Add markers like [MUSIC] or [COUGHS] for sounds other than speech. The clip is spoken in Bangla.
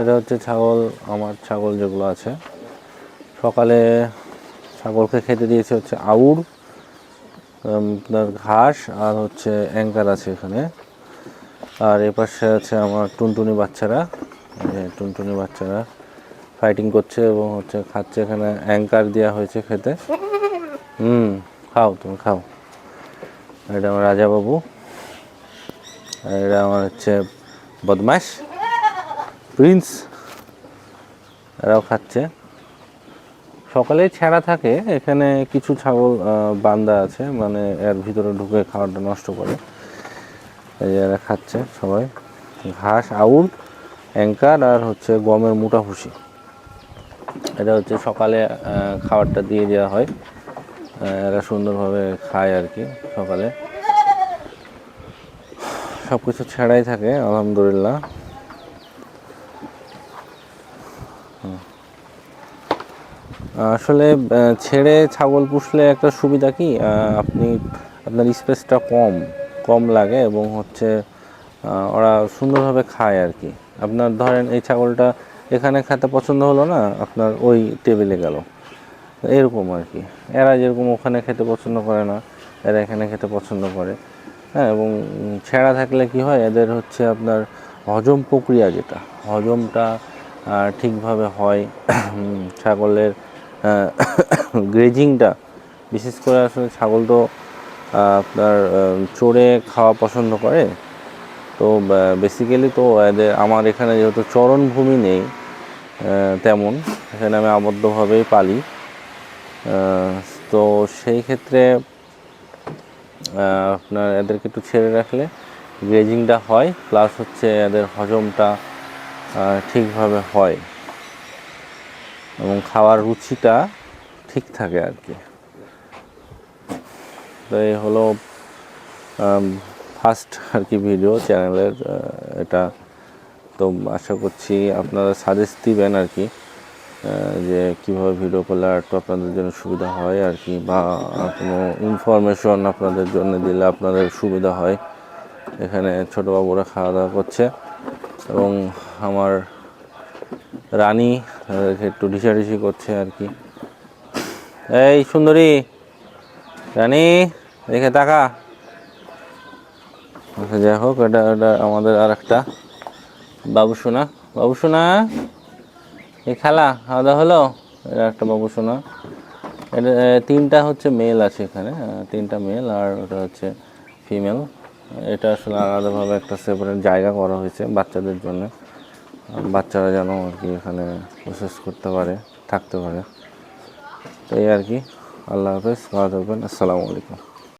এটা হচ্ছে ছাগল, আমার ছাগল যেগুলো আছে। সকালে ছাগলকে খেতে দিয়েছে হচ্ছে আউর আপনার ঘাস আর হচ্ছে অ্যাঙ্কার আছে এখানে। আর এ পাশে আছে আমার টুনটুনি বাচ্চারা। টুনটুনি বাচ্চারা ফাইটিং করছে এবং হচ্ছে খাচ্ছে এখানে। অ্যাঙ্কার দেওয়া হয়েছে খেতে। হুম, খাও, তুমি খাও। এটা আমার রাজাবাবু। আর এটা আমার হচ্ছে বদমাস প্রিন্স এরাও খাচ্ছে। সকালে ছেঁড়া থাকে, এখানে কিছু ছাগল বান্দা আছে মানে এর ভিতরে ঢুকে খাবারটা নষ্ট করে। এই এরা খাচ্ছে সবাই। ঘাস, আউল, অ্যাঙ্কার আর হচ্ছে গমের মোটা ভুসি। এটা হচ্ছে সকালে খাবারটা দিয়ে দেওয়া হয়। এরা সুন্দরভাবে খায় আর কি সকালে। সব কিছু ছেঁড়াই থাকে, আলহামদুলিল্লাহ। আসলে ছেড়ে ছাগল পুষলে একটা সুবিধা কি? আপনি আপনার স্পেসটা কম কম লাগে এবং হচ্ছে ওরা সুন্দরভাবে খায় আর কি। আপনার ধরেন এই ছাগলটা এখানে খেতে পছন্দ হলো না, আপনার ওই টেবিলে গেল। এরকম আর কি। এরা যেরকম ওখানে খেতে পছন্দ করে না, এরা এখানে খেতে পছন্দ করে। হ্যাঁ এবং ছেঁড়া থাকলে কি হয়? এদের হচ্ছে আপনার হজম প্রক্রিয়া যেটা, হজমটা ঠিকভাবে হয়। ছাগলের গ্রেজিংটা [COUGHS] বিশেষ করে আসলে ছাগল তো আপনার চড়ে খাওয়া পছন্দ করে। তো বেসিক্যালি তো, এদের, আমার এখানে যেহেতু চরণভূমি নেই তেমন এখানে আমি আবদ্ধভাবেই পালি। তো সেই ক্ষেত্রে আপনার এদেরকে একটু ছেড়ে রাখলে গ্রেজিংটা হয় প্লাস হচ্ছে এদের হজমটা ঠিকভাবে হয়। এবং খাওয়ার রুচিটা ঠিক থাকে আর কি। তো এই হলো ফার্স্ট আর কি ভিডিও চ্যানেলের এটা। তো আশা করছি আপনারা সাজেস্ট দিবেন আর কি যে কীভাবে ভিডিও করলে আর একটু আপনাদের জন্য সুবিধা হয় আর কি, বা কোনো ইনফরমেশন আপনাদের জন্য দিলে আপনাদের সুবিধা হয়। এখানে ছোটো বাবুরা খাওয়া দাওয়া করছে এবং আমার রানী একটু ঢিসাঢিসি করছে আর কি। এই সুন্দরী, রানী দেখে তাকা। আচ্ছা যাই হোক, এটা এটা আমাদের আর একটা বাবু সোনা বাবু সোনা এই খেলা দাওয়া হলো? এটা একটা বাবু সোনা এটা তিনটা হচ্ছে মেল আছে এখানে তিনটা মেল আর ওটা হচ্ছে ফিমেল এটা আসলে আলাদাভাবে একটা সেপারেট জায়গা করা হয়েছে বাচ্চাদের জন্য। বাচ্চারা যেন আর কি এখানে প্রসেস করতে পারে, থাকতে পারে। এই আর কি। আল্লাহ হাফেজ, ভালো থাকবেন। আসসালামু আলাইকুম।